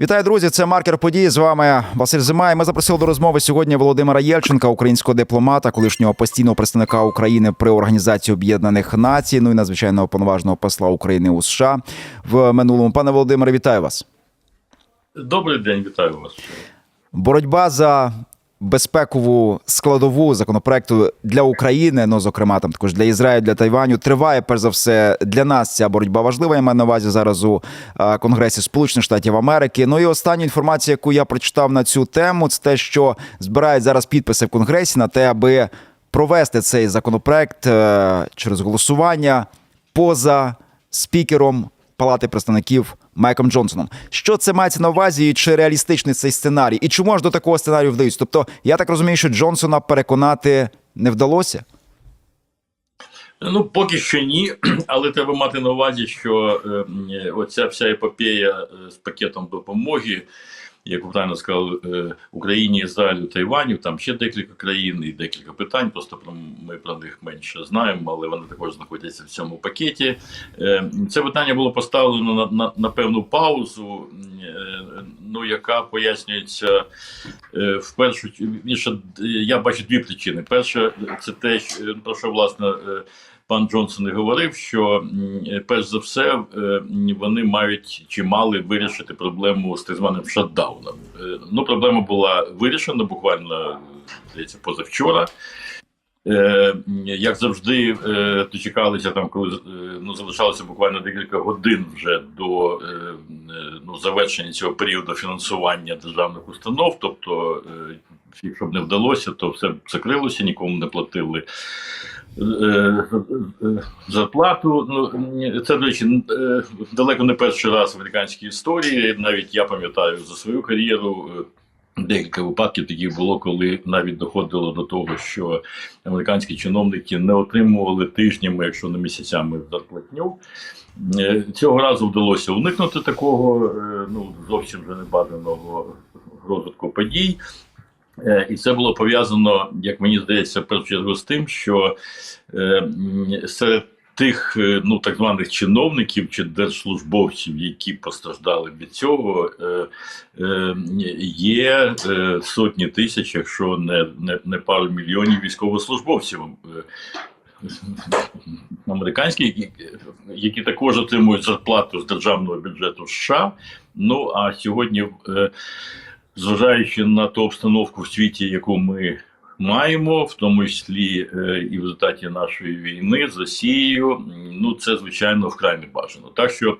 Вітаю, друзі! Це маркер події. З вами Василь Зима. І Ми запросили до розмови сьогодні Володимира Єльченка, українського дипломата, колишнього постійного представника України при Організації Об'єднаних Націй. Ну і надзвичайного повноважного посла України у США в минулому. Пане Володимире, вітаю вас. Добрий день, вітаю вас. Боротьба за безпекову складову законопроекту для України, ну зокрема там також для Ізраїлю, для Тайваню, триває перш за все для нас. Ця боротьба важлива. Я маю на увазі зараз у Конгресі Сполучених Штатів Америки. Ну і остання інформація, яку я прочитав на цю тему, це те, що збирають зараз підписи в Конгресі на те, аби провести цей законопроект е, через голосування поза спікером Палати представників Майком Джонсоном. Що це мається на увазі, і чи реалістичний цей сценарій? І чому аж до такого сценарію вдаються? Тобто, я так розумію, що Джонсона переконати не вдалося. Ну, поки що ні, але треба мати на увазі, що е, оця вся епопея е, з пакетом допомоги, як ви правильно сказали, е, Україні, Ізраїлю, Тайваню, там ще декілька країн і декілька питань. Просто про ми про них менше знаємо, але вони також знаходяться в цьому пакеті. Е, це питання було поставлено на, на, на певну паузу, е, ну яка пояснюється в першу більше. Я бачу дві причини. Перше, це те, про що власне. Пан Джонсон і говорив, що перш за все е, вони мають чи мали вирішити проблему з так званим шатдауном. Е, Ну, проблема була вирішена буквально здається позавчора. Е, як завжди, дочекалися там, коли ну залишалося буквально декілька годин вже до ну, завершення цього періоду фінансування державних установ. Тобто, якщо б не вдалося, то все закрилося, нікому не платили. е, е, Зарплату, ну це до речі, е, далеко не перший раз в американській історії. Навіть я пам'ятаю за свою кар'єру Декілька випадків таких було, коли навіть доходило до того, що американські чиновники не отримували тижнями, якщо не місяцями зарплатню. Цього разу вдалося уникнути такого ну зовсім вже небажаного розвитку подій. Е, І це було пов'язано, як мені здається, в першу чергу з тим, що е, серед тих е, ну так званих чиновників чи держслужбовців, які постраждали від цього, є сотні тисяч, якщо не, не, не пару мільйонів військовослужбовців. Американські, які, які також отримують зарплату з державного бюджету США. Ну а сьогодні, зважаючи на ту обстановку в світі, яку ми маємо, в тому числі е, і в результаті нашої війни з Росією, ну це звичайно вкрай не бажано. Так що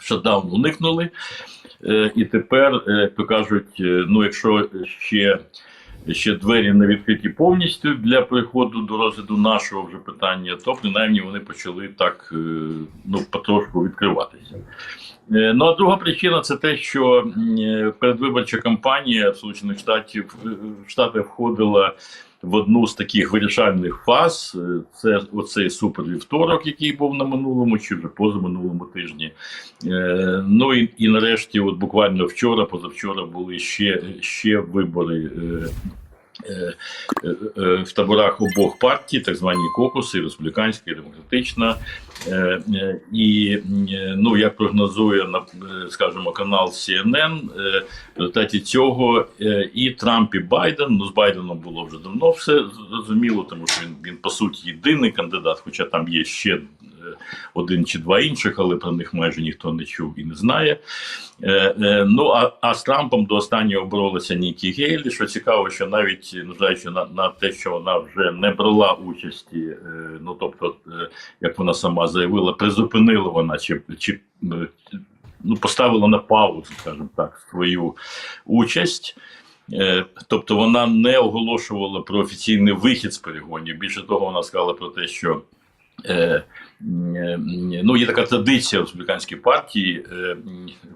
шатдаун уникнули, е, і тепер, е, як то кажуть, е, ну якщо ще. Ще двері не відкриті повністю для приходу до розгляду нашого вже питання, то принаймні вони почали так е, ну потрошку відкриватися. Е, Ну а друга причина це те, що е, передвиборча кампанія Сполучених Штатів Штати входила в одну з таких вирішальних фаз. Е, Це оцей супервівторок, який був на минулому чи вже позаминулому тижні. Е, Ну і, і нарешті, от буквально вчора, позавчора були ще, ще вибори. е, В таборах обох партій, так звані кокуси, республіканська і демократична, Е, е, і е, ну як прогнозує е, скажімо, канал CNN, е, в результаті цього е, і Трамп, і Байден. Ну з Байденом було вже давно все зрозуміло, тому що він, він по суті єдиний кандидат, хоча там є ще е, один чи два інших, але про них майже ніхто не чув і не знає. Е, е, ну а, а з Трампом до останнього боролася Нікі Гейлі. Що цікаво, що навіть незважаючи на, на те, що вона вже не брала участі, е, ну тобто, як вона сама заявила, призупинила вона чи, чи ну, поставила на паузу, скажімо так, свою участь. Тобто вона не оголошувала про офіційний вихід з перегонів. Більше того, вона сказала про те, що ну, є така традиція в республіканській партії. е,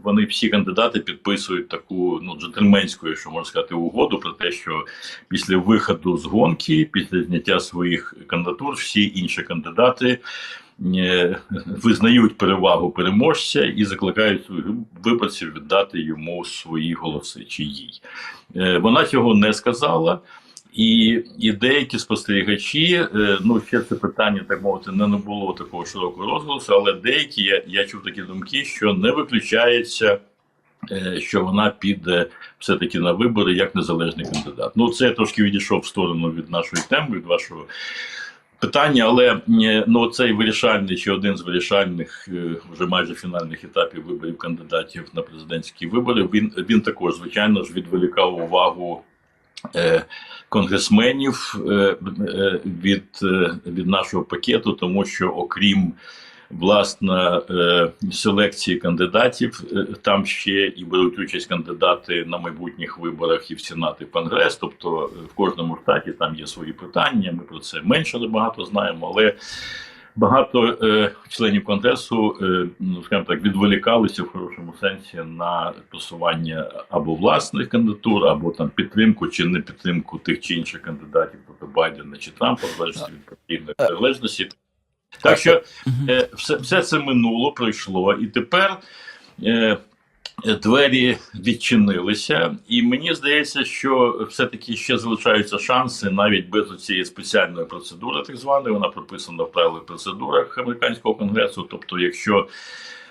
Вони всі кандидати підписують таку ну, джентльменську, що можна сказати, угоду про те, що після виходу з гонки, після зняття своїх кандидатур, всі інші кандидати е, визнають перевагу переможця і закликають виборців віддати йому свої голоси чи їй. Е, Вона цього не сказала. І, і деякі спостерігачі, е, ну ще це питання, так мовити, не було такого широкого розголосу, але деякі я, я чув такі думки, що не виключається е, що вона піде все-таки на вибори як незалежний кандидат. Ну, це я трошки відійшов в сторону від нашої теми, від вашого питання, але е, ну, цей вирішальний чи один з вирішальних, вже майже фінальних етапів виборів кандидатів на президентські вибори, він, він також, звичайно ж, відволікав увагу. Е, Конгресменів е, е, від, від нашого пакету, тому що окрім власне селекції кандидатів, там ще і беруть участь кандидати на майбутніх виборах і в Сенат, і в Конгрес. Тобто в кожному штаті там є свої питання. Ми про це менше але багато знаємо, але. Багато е, членів конгресу, е, ну скажімо так, відволікалися в хорошому сенсі на просування або власних кандидатур, або там підтримку чи не підтримку тих чи інших кандидатів, тобто Байдена чи Трампа, в залежності від партійної залежності. Так що е, все, все це минуло, пройшло, і тепер е, двері відчинилися, і мені здається, що все-таки ще залишаються шанси навіть без цієї спеціальної процедури, так званої, вона прописана в правилах процедурах американського конгресу. Тобто, якщо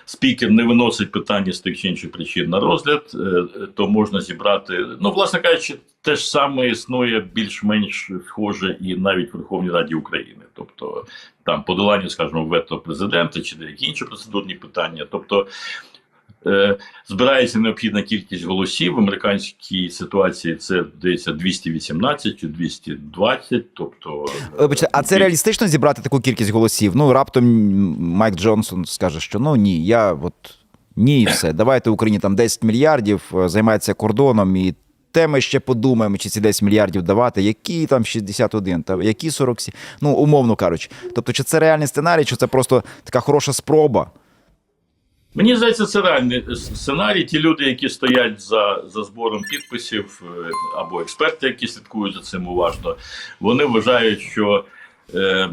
спікер не виносить питання з тих чи інших причин на розгляд, е, то можна зібрати. Ну, власне кажучи, те ж саме існує більш-менш схоже і навіть в Верховній Раді України, тобто там подолання, скажімо, вето президента чи деякі інші процедурні питання. Тобто збирається необхідна кількість голосів в американській ситуації. Це здається 218 чи 220, тобто Вибачте, а це реалістично зібрати таку кількість голосів? Ну раптом Майк Джонсон скаже, що ну ні, я от ні, і все. Давайте Україні там 10 мільярдів е, займається кордоном і. Те ми ще подумаємо, чи ці 10 мільярдів давати, які там 61, та які 47, ну умовно кажучи. Тобто, чи це реальний сценарій, чи це просто така хороша спроба? Мені здається, це реальний сценарій. Ті люди, які стоять за, за збором підписів, е, або експерти, які слідкують за цим уважно, вони вважають, що е,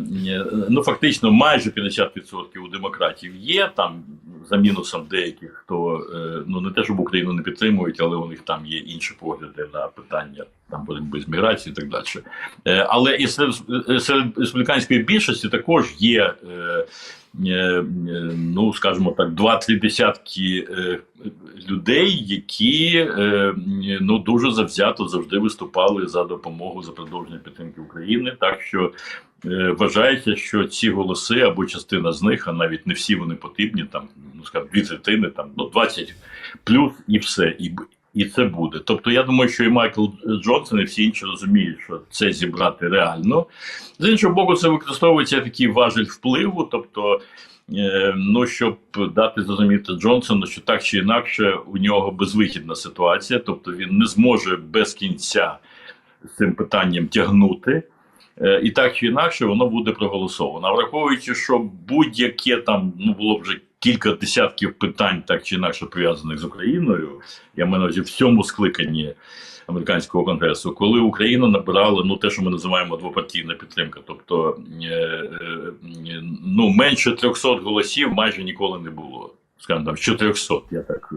ну фактично майже 50% у демократів є там за мінусом деяких, хто е, ну не те, щоб Україну не підтримують, але у них там є інші погляди на питання там боротьби з міграцією і так далі. Е, але і серед, серед республіканської більшості також є. Е, е, е, ну, скажімо так, два-три десятки е, людей, які е, ну дуже завзято завжди виступали за допомогу за продовження підтримки України. Так що е, вважається, що ці голоси або частина з них, а навіть не всі вони потрібні, там ну скажімо, дві третини, там ну 20 плюс і все, і і це буде. Тобто, я думаю, що і Майкл Джонсон, і всі інші розуміють, що це зібрати реально. З іншого боку, це використовується такий важель впливу, тобто. е, Ну, щоб дати зрозуміти Джонсону, що так чи інакше у нього безвихідна ситуація, тобто він не зможе без кінця з цим питанням тягнути. Е, І так чи інакше воно буде проголосовано. А враховуючи, що будь-яке там ну було вже кілька десятків питань, так чи інакше пов'язаних з Україною, я маю на увазі в цьому скликанні американського конгресу, коли Україна набирала ну те, що ми називаємо двопартійна підтримка, тобто е, е, ну менше 300 голосів майже ніколи не було. Скажімо там, з 400, я так е,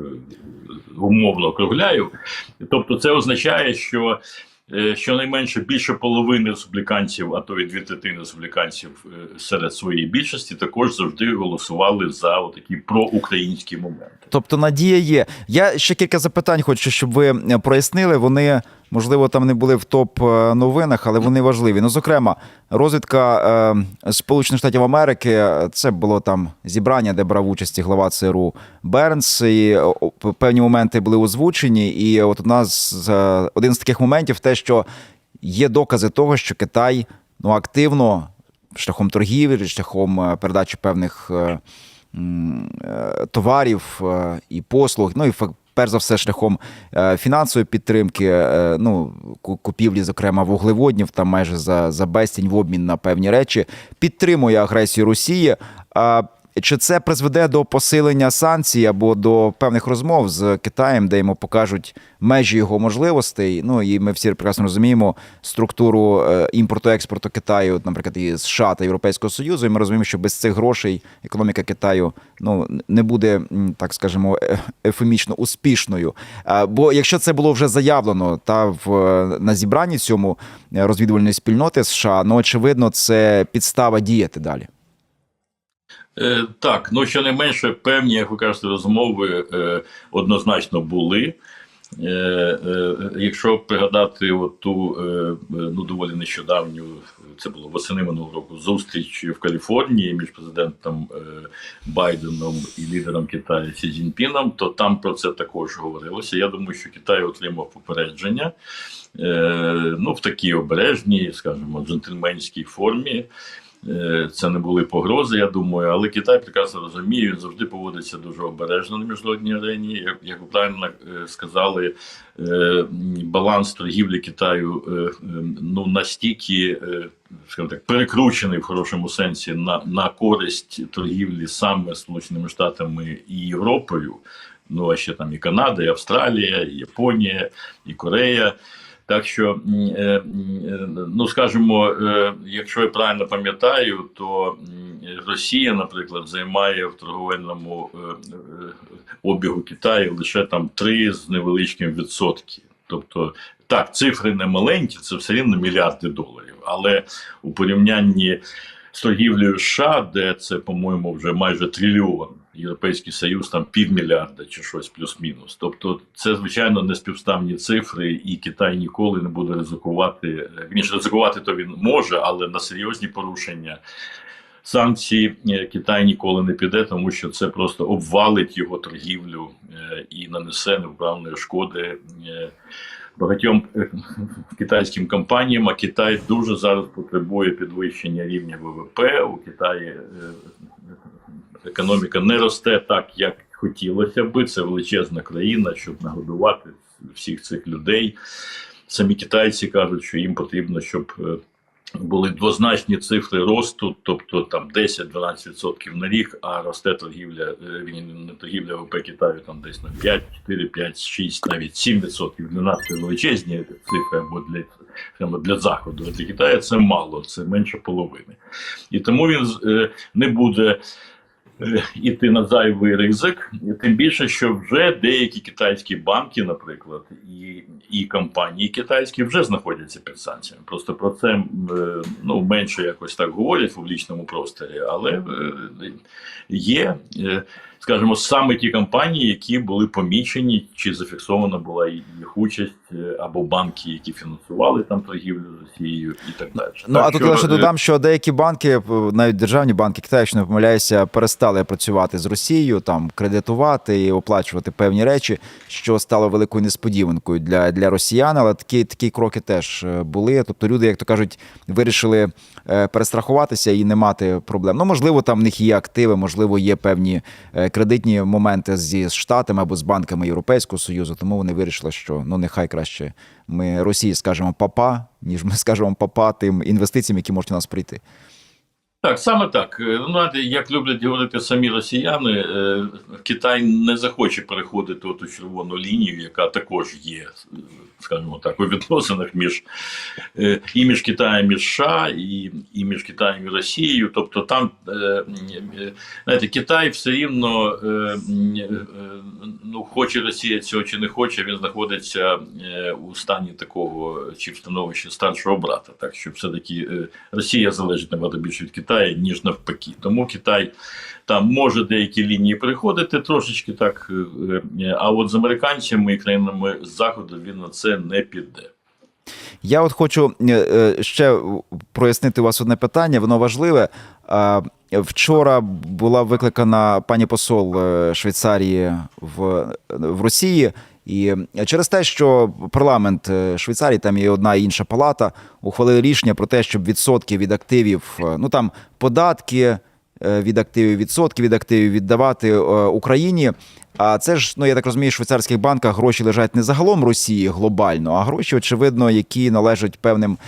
умовно округляю. Тобто, це означає, що е, щонайменше більше половини республіканців, а то і дві третини республіканців е, серед своєї більшості також завжди голосували за такі проукраїнські моменти. Тобто надія є. Я ще кілька запитань хочу, щоб ви е, прояснили. Вони, можливо, там не були в топ е, новинах, але вони важливі. Ну, зокрема, розвідка е, Сполучених Штатів Америки. е, Це було там зібрання, де брав участь глава ЦРУ Бернс. І певні моменти були озвучені. І от у нас один з таких моментів те, що є докази того, що Китай ну активно шляхом торгівлі, шляхом е, передачі певних. е, е, товарів і послуг, ну і перш за все шляхом фінансової підтримки, ну купівлі, зокрема, вуглеводнів, там майже за, за безцінь в обмін на певні речі, підтримує агресію Росії. Чи це призведе до посилення санкцій або до певних розмов з Китаєм, де йому покажуть межі його можливостей? Ну і ми всі прекрасно розуміємо структуру е, імпорту-експорту Китаю, наприклад, і США та Європейського Союзу. І ми розуміємо, що без цих грошей економіка Китаю ну не буде, так скажемо, е- ефемічно успішною. Бо якщо це було вже заявлено та в е, на зібранні цьому розвідувальної спільноти США, ну очевидно, це підстава діяти далі. Е, Так, ну щонайменше певні, як ви кажете, розмови е, однозначно були. Е, Якщо пригадати от ту ну доволі нещодавню, це було восени минулого року, зустріч в Каліфорнії між президентом Байденом і лідером Китаю Сі Цзіньпіном, то там про це також говорилося. Я думаю, що Китай отримав попередження ну в такій обережній, скажімо, джентльменській формі. Е, Це не були погрози, я думаю, але Китай прекрасно розуміє, він завжди поводиться дуже обережно на міжнародній арені. Як, як ви правильно е, сказали, е, баланс торгівлі Китаю е, е, ну настільки, скажімо так, перекручений в хорошому сенсі на, на користь торгівлі саме Сполученими Штатами і Європою. Ну а ще там і Канада, і Австралія, і Японія, і Корея. Так що, е, е, ну скажімо, е, якщо я правильно пам'ятаю, то Росія, наприклад, займає в торговельному обігу Китаю лише там 3 з невеличким відсотки. Тобто, так, цифри не маленькі, це все рівно мільярди доларів. Але у порівнянні з торгівлею США, де це, по-моєму, вже майже трильйон. Європейський Союз там півмільярда чи щось плюс-мінус. Тобто, це звичайно неспівставні цифри, і Китай ніколи не буде ризикувати. Вірніше, ризикувати то він може, але на серйозні порушення санкцій е, Китай ніколи не піде, тому що це просто обвалить його торгівлю е, і нанесе невправної шкоди. е, Багатьом китайським компаніям, а Китай дуже зараз потребує підвищення рівня ВВП. У Китаї економіка не росте так, як хотілося би. Це величезна країна, щоб нагодувати всіх цих людей. Самі китайці кажуть, що їм потрібно, щоб е, були двозначні цифри росту, тобто там 10-12% на рік, а росте торгівля, е, не торгівля ВВП Китаю там десь на 5, 4, 5, 6, навіть 7%. Для нас це величезні цифри або для, прямо для заходу. А для Китаю це мало, це менше половини. І тому він е, не буде. Іти на зайвий ризик, тим більше, що вже деякі китайські банки, наприклад, і, і компанії китайські вже знаходяться під санкціями. Просто про це е, ну менше якось так говорять в публічному просторі, але е, є, е, скажімо, саме ті компанії, які були помічені, чи зафіксована була їх участь, е, або банки, які фінансували там торгівлю з Росією, і так далі. Ну Так а тут що, лише е, додам, що деякі банки, е, навіть державні банки Китаю, якщо не помиляюся, перестали працювати з Росією, там кредитувати і оплачувати певні речі, що стало великою несподіванкою для, для росіян. Але такі, такі кроки теж були. Тобто люди, як то кажуть, вирішили перестрахуватися і не мати проблем. Ну, можливо, там в них є активи, можливо, є певні кредитні моменти зі штатами або з банками Європейського союзу. Тому вони вирішили, що ну нехай краще ми Росії скажемо папа, ніж ми скажемо папа тим інвестиціям, які можуть у нас прийти. Так, саме так. Е, знаєте, як люблять говорити самі росіяни, е, Китай не захоче переходити ту червону лінію, яка також є, е, скажімо так, у відносинах між е, і між Китаєм і США, і, і між Китаєм і Росією. Тобто там, е, е, знаєте, Китай все рівно, е, е, ну, хоче Росія цього чи не хоче, він знаходиться е, у стані такого чи в становищі старшого брата. Так що все-таки е, Росія залежить набагато більше від Китаю, ніж навпаки. Тому Китай там може деякі лінії переходити трошечки так, е, е, а от з американцями і країнами заходу він на це не піде. Я от хочу е, ще прояснити у вас одне питання, воно важливе. Вчора була викликана пані посол Швейцарії в, в Росії. І через те, що парламент е, Швейцарії, там є одна і інша палата, ухвалили рішення про те, щоб відсотки від активів, е, ну там податки е, від активів, відсотки від активів віддавати е, Україні. А це ж, ну я так розумію, в швейцарських банках гроші лежать не загалом Росії глобально, а гроші, очевидно, які належать певним е,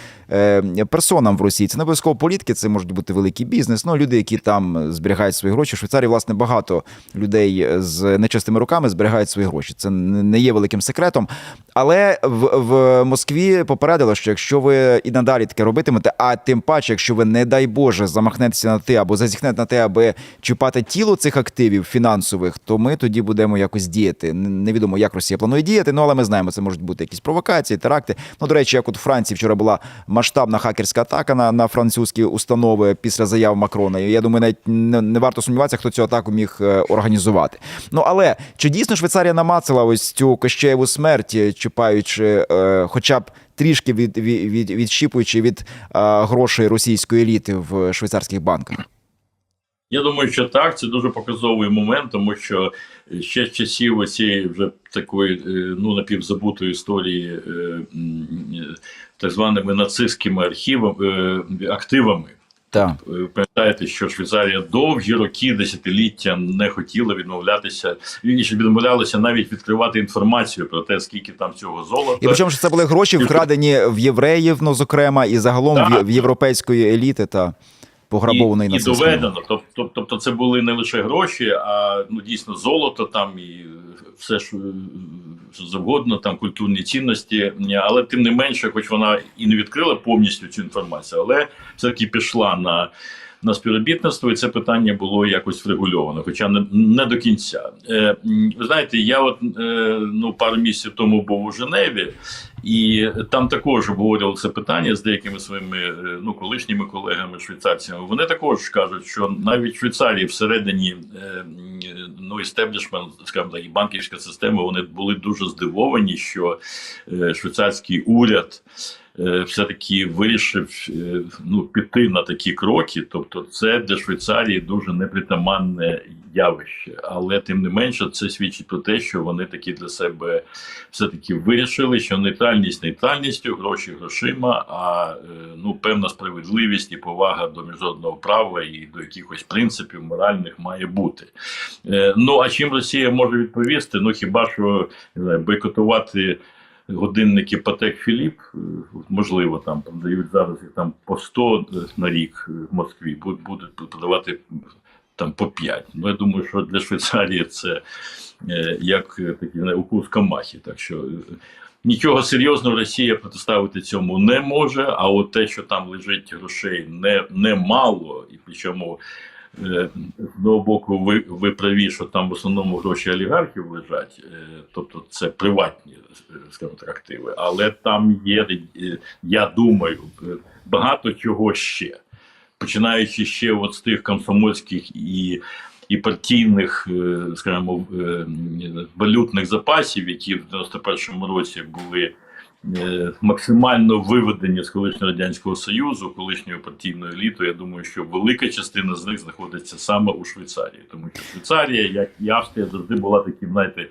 персонам в Росії. Це не обов'язково політики, це можуть бути великий бізнес. Ну, люди, які там зберігають свої гроші. В Швейцарії, власне, багато людей з нечистими руками зберігають свої гроші. Це не є великим секретом. Але в, в Москві попередили, що якщо ви і надалі таке робитимете, а тим паче, якщо ви, не дай Боже, замахнетеся на те або зазіхнете на те, аби чіпати тіло цих активів фінансових, то ми тоді будемо будемо якось діяти. Невідомо, як Росія планує діяти, ну але ми знаємо, це можуть бути якісь провокації, теракти. Ну, до речі, як от у Франції вчора була масштабна хакерська атака на, на французькі установи після заяв Макрона. І я думаю, навіть не, не варто сумніватися, хто цю атаку міг е, організувати. Ну але чи дійсно Швейцарія намацала ось цю кощеєву смерть, е, чіпаючи, е, хоча б трішки від, від, від відщіпуючи від е, грошей російської еліти в швейцарських банках? Я думаю, що так, це дуже показовий момент, тому що ще з часів цієї вже такої е, ну напівзабутої історії так званими нацистськими архівами е, активами. Так. Е, Пам'ятаєте, що Швейцарія довгі роки, десятиліття не хотіла відмовлятися, вірніше відмовлялася навіть відкривати інформацію про те, скільки там цього золота. І причому що це були гроші вкрадені в євреїв, ну зокрема, і загалом в, Так. в європейської еліти та пограбованої і, і доведено. Тобто, тобто, це були не лише гроші, а ну дійсно золото там і все ж що завгодно, там культурні цінності. Але тим не менше, хоч вона і не відкрила повністю цю інформацію, але все таки пішла на. На співробітництво і це питання було якось врегульовано, хоча не, не до кінця. Е, ви знаєте, я от е, ну пару місяців тому був у Женеві, і там також обговорювали це питання з деякими своїми е, ну колишніми колегами швейцарцями. Вони також кажуть, що навіть в Швейцарії всередині е, ну істеблішмент, скажімо так, і банківська система, вони були дуже здивовані, що е, швейцарський уряд. е, Все-таки вирішив ну, піти на такі кроки. Тобто, це для Швейцарії дуже непритаманне явище. Але тим не менше, це свідчить про те, що вони таки для себе все-таки вирішили, що нейтральність нейтральністю, гроші грошима, а е, ну певна справедливість і повага до міжнародного права і до якихось принципів моральних має бути. Е, Ну а чим Росія може відповісти? Ну хіба що бойкотувати. Годинники Патек Філіп, е, можливо, там продають зараз там по 100 на рік в Москві, будуть продавати там по 5. Ну я думаю, що для Швейцарії це як такий укус камахи. Так що нічого серйозного Росія протиставити цьому не може. А от те, що там лежить грошей, не, не мало, і причому. е, З одного боку, ви, ви праві, що там в основному гроші олігархів лежать, е, тобто це приватні е, скажімо так, активи, але там є, я думаю, багато чого ще починаючи ще от з тих комсомольських і, і партійних, е, скажімо, е, валютних запасів, які в 91-му році були. е, Максимально виведені з колишнього радянського союзу, колишньою партійною елітою. Я думаю, що велика частина з них знаходиться саме у Швейцарії, тому що Швейцарія, як і Австрія, завжди була таким, знаєте,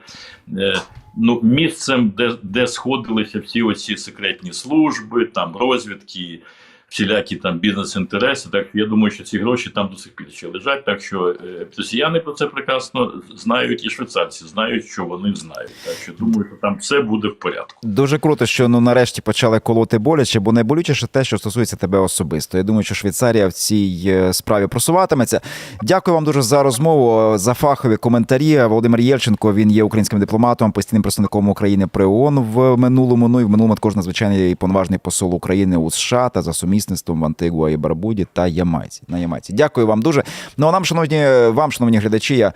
ну місцем, де, де сходилися всі оці секретні служби, там розвідки, всілякі там бізнес-інтереси. Так я думаю, що ці гроші там до сих пір ще лежать. Так що е, росіяни про це прекрасно знають, і швейцарці знають, що вони знають. Так що думаю, що там все буде в порядку. Дуже круто, що ну нарешті почали колоти боляче, бо найболючіше те, що стосується тебе особисто. Я думаю, що Швейцарія в цій е, справі просуватиметься. Дякую вам дуже за розмову, за фахові коментарі. Володимир Єльченко він є українським дипломатом, постійним представником України при ООН в минулому. Ну і в минулому також надзвичайний повноважний посол України у США та за сумісництвом в Антигуа і Барбуді та Ямайці. На Ямайці. Дякую вам дуже. Ну а нам, шановні вам, шановні глядачі, я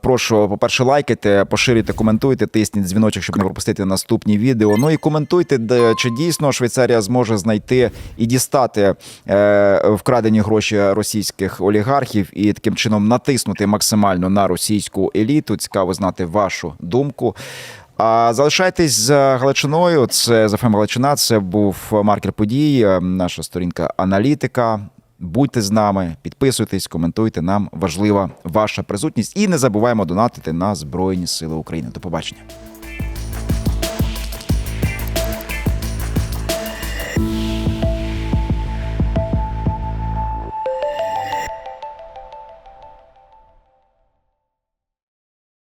прошу, по-перше, лайкайте, поширюйте, коментуйте, тисніть дзвіночок, щоб не пропустити наступні відео. Ну і коментуйте, чи дійсно Швейцарія зможе знайти і дістати е, вкрадені гроші російських олігархів і таким чином натиснути максимально на російську еліту. Цікаво знати вашу думку. А залишайтесь з Галичиною. Це за Галичина. Це був маркер подій. е, Наша сторінка аналітика. Будьте з нами, підписуйтесь, коментуйте. Нам важлива ваша присутність. І не забуваємо донатити на Збройні Сили України. До побачення.